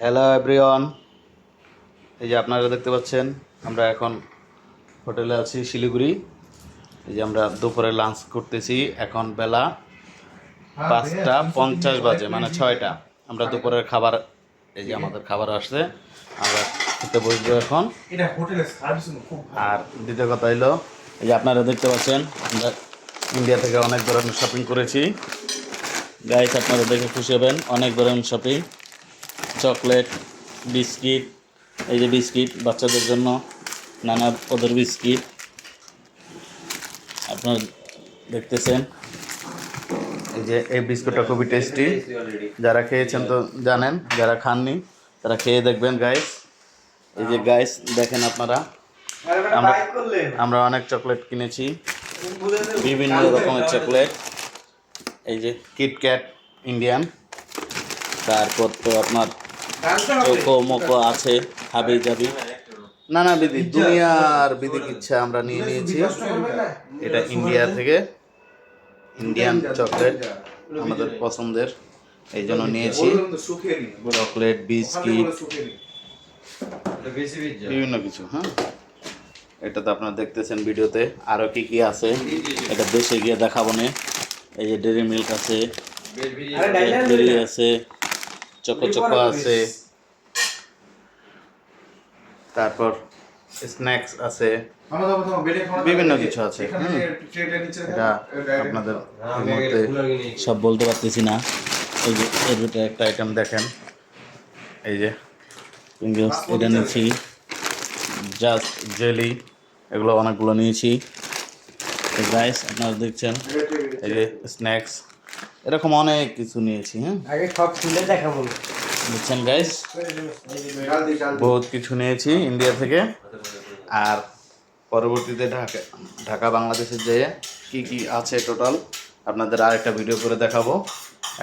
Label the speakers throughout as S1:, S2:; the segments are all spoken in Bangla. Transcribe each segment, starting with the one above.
S1: হ্যালো এভরিওয়ান এই যে আপনারা দেখতে পাচ্ছেন আমরা এখন হোটেলে আছি শিলিগুড়ি। এই যে আমরা দুপুরে লাঞ্চ করতেছি এখন বেলা পাঁচটা পঞ্চাশ বাজে মানে ছয়টা। আমরা দুপুরের খাবার এই যে আমাদের খাবার আসছে আমরা খেতে বসবো এখন। আর দ্বিতীয় কথা হলো এই যে আপনারা দেখতে পাচ্ছেন আমরা ইন্ডিয়া থেকে অনেক ধরনের শপিং করেছি। গাইস আপনারা দেখে খুশি হবেন অনেক ধরনের শপিং চকলেট, বিস্কিট, এই যে বিস্কিট বাচ্চাদের জন্য, নানা পদের বিস্কিট। আপনার দেখতেছেন। এই যে এই বিস্কুটটা খুবই টেস্টি যারা খেয়েছেন তো জানেন, যারা খাননি, তারা খেয়ে দেখবেন গাইস এই যে গাইস দেখেন আপনারা। আমরা আমরা অনেক চকলেট কিনেছি। বিভিন্ন রকমের চকলেট। এই যে কিটক্যাট ইন্ডিয়ান তারপর তো আপনার চোখো মোকো আছে হাবি জাবি নানা বিধি দুনিয়ার বিধি ইচ্ছা আমরা নিয়ে নিয়েছি। এটা ইন্ডিয়া থেকে। ইন্ডিয়ান চকলেট আমাদের পছন্দের। এই জন্য নিয়েছি। Chocolate biscuit. বিভিন্ন কিছু হ্যাঁ? এটা তো আপনারা দেখতেছেন ভিডিওতে। আরও কি কি আছে? এটা দেশে গিয়ে দেখাবো না। এই যে ডেরি মিল্ক আছে। আছে। চকো চকো আছে। তারপর স্ন্যাক্স আছে। বিভিন্ন কিছু আছে, এটা আপনাদের এই মুহূর্তে সব বলতে পারতেছি না। এই যে এর ভিতরে একটা আইটেম দেখেন। এই যে পিঙ্গলস এটা নিয়েছি। জাস্ট জেলি এগুলো অনেকগুলো নিয়েছি। রাইস আপনারা দেখছেন। এই যে স্ন্যাক্স এরকম অনেক কিছু নিয়েছি হ্যাঁ?
S2: আগে সব খুলে দেখাবো।
S1: বুঝছেন গাইস বহুত কিছু নিয়েছি ইন্ডিয়া থেকে। আর পরবর্তীতে ঢাকা ঢাকা বাংলাদেশের যে কি কি আছে টোটাল আপনাদের আরেকটা ভিডিও করে দেখাবো।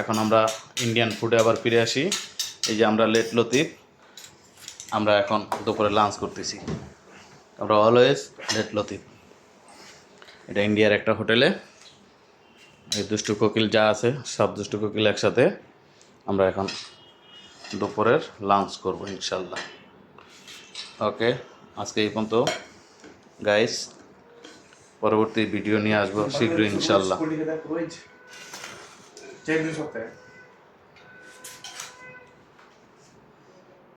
S1: এখন আমরা ইন্ডিয়ান ফুডে আবার ফিরে আসি। এই যে আমরা লেট লতিফ আমরা এখন দুপুরে লাঞ্চ করতেছি। আমরা অলওয়েজ লেট লতিফ এটা ইন্ডিয়ার একটা হোটেলে এই দুষ্টু কোকিল যা আছে, সব দুষ্টু কোকিল একসাথে আমরা এখন দুপুরের লাঞ্চ করব ইনশাল্লাহ। ওকে আজকে এই পর্যন্ত। গাইস পরবর্তী ভিডিও নিয়ে আসব শীঘ্রই ইনশাল্লাহ।